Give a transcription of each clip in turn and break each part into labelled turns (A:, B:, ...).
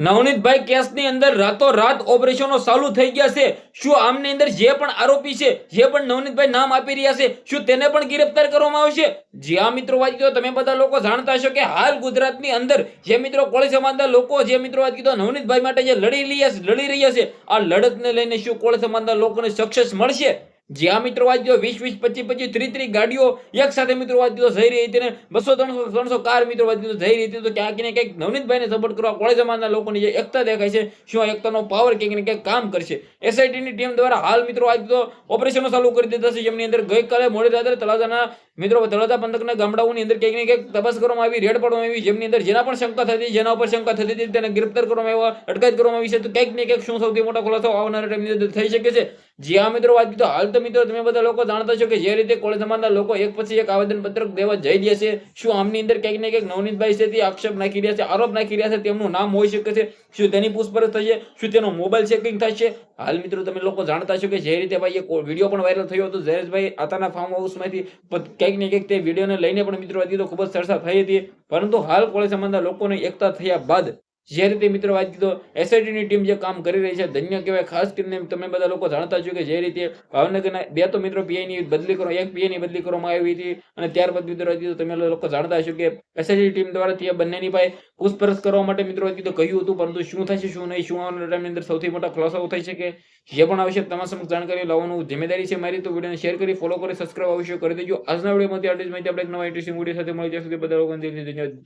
A: નવનીતભાઈ કેસની અંદર રાતો રાત ઓપરેશનો ચાલુ થઈ ગયા છે. શું આમની અંદર જે પણ આરોપી છે, જે પણ નવનીતભાઈ નામ આપી રહ્યા છે, શું તેને પણ ગિરફ્તાર કરવામાં આવશે? જ્યાં મિત્રો, વાત કીધો, તમે બધા લોકો જાણતા હશો કે હાલ ગુજરાતની અંદર જે મિત્રો કોળી સમાજના લોકો, જે મિત્રો વાત કીધો, નવનીતભાઈ માટે જે લડી રહ્યા લડી રહ્યા છે, આ લડતને લઈને શું કોળી સમાજના લોકોને સક્સેસ મળશે? જ્યાં મિત્રો વાત વીસ વીસ, પચીસ પચીસ, ત્રીસ ત્રીસ ગાડીઓ એક સાથે મિત્રો વાત કીધો જઈ રહી હતી ને બસો, ત્રણસો ત્રણસો કાર મિત્રો વાત કીધો જઈ રહી હતી તો ક્યાંક ને ક્યાંક નવનીતભાઈને સપોર્ટ કરવા કોળી સમાજના લોકોની જે એકતા દેખાય છે, શું એકતાનો પાવર ક્યાંક ને ક્યાંક કામ કરશે. એસઆઈટીની ટીમ દ્વારા હાલ મિત્રો વાત તો ઓપરેશનો ચાલુ કરી દીધા છે, જેમની અંદર ગઈકાલે મોડી રાત્રે તળાજાના મિત્રો, તળાજા પંથકના ગામડાઓની અંદર ક્યાંક ને ક્યાંક તપાસ કરવામાં આવી, રેડ પાડવામાં આવી, જેમની અંદર જેના પણ શંકા થતી જેના ઉપર શંકા થતી હતી તેને ગ્રેપ્તાર કરવામાં આવ્યા, અટકાયત કરવામાં આવી છે, તો ક્યાંક ને ક્યાંક શું સૌથી મોટા ખુલાસો આવનારા ટાઈમની અંદર થઈ શકે છે. જ્યાં મિત્રો, વાત કીધું હાલ તો મિત્રો તમે બધા લોકો જાણતા છો કે જે રીતે કોળી સમાજના લોકો એક પછી એક આવેદન પત્રક દેવા જઈ રહ્યા છે, શું આમની અંદર ક્યાંક ને ક્યાંક નવનીતભાઈ છે તે આક્ષેપ નાખી રહ્યા છે, આરોપ નાખી રહ્યા છે, તેમનું નામ હોઈ શકે છે, શું તેની પૂછપરછ થશે, શું તેનો મોબાઈલ ચેકિંગ થશે? હાલ મિત્રો તમે લોકો જાણતા છો કે જે રીતે ભાઈ એક વીડિયો પણ વાયરલ થયો હતો, જયેશભાઈ આતાના ફાર્મ હાઉસમાંથી ક્યાંક ને ક્યાંક તે વિડીયોને લઈને પણ મિત્રો, વાત કીધું, ખૂબ જ ચર્ચા થઈ હતી, પરંતુ હાલ કોળી સમાજના લોકોને એકતા થયા બાદ જે રીતે મિત્રો વાત કીધો એસઆઈટીની ટીમ જે કામ કરી રહી છે, ધન્ય કહેવાય, ખાસ કરીને તમે બધા લોકો જાણતા છો કે જે રીતે ભાવનગરના, બે તો મિત્રો પીઆઈની બદલી કરો, એક પીઆઈની બદલી કરવામાં આવી હતી અને ત્યારબાદ મિત્રો કીધું, તમે લોકો જાણતા છો કે એસઆઈટી ટીમ દ્વારા તે બંનેની પાસે પૂછપરછ કરવા માટે મિત્રો કીધું, કહ્યું હતું, પરંતુ શું થશે, શું નહીં, શું આવવાના ટાઈમની અંદર સૌથી મોટા ખુલાસાઓ થઈ શકે, જે પણ આવશે તમામ સમક્ષ જાણકારી લાવવાનું જિમ્મેદારી છે મારી, તો વિડીયોને શેર કરી ફોલો કરી સબસ્ક્રાઇબ અવશ્ય કરી દેજો. આજના વિડીયોમાંથી આટલી જ માહિતી આપણે એક નવા ઇન્ટરેસ્ટિંગ વીડિયો સાથે મળી જશે બધા લોકોને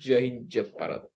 A: જય હિન્દ, જય ભારત.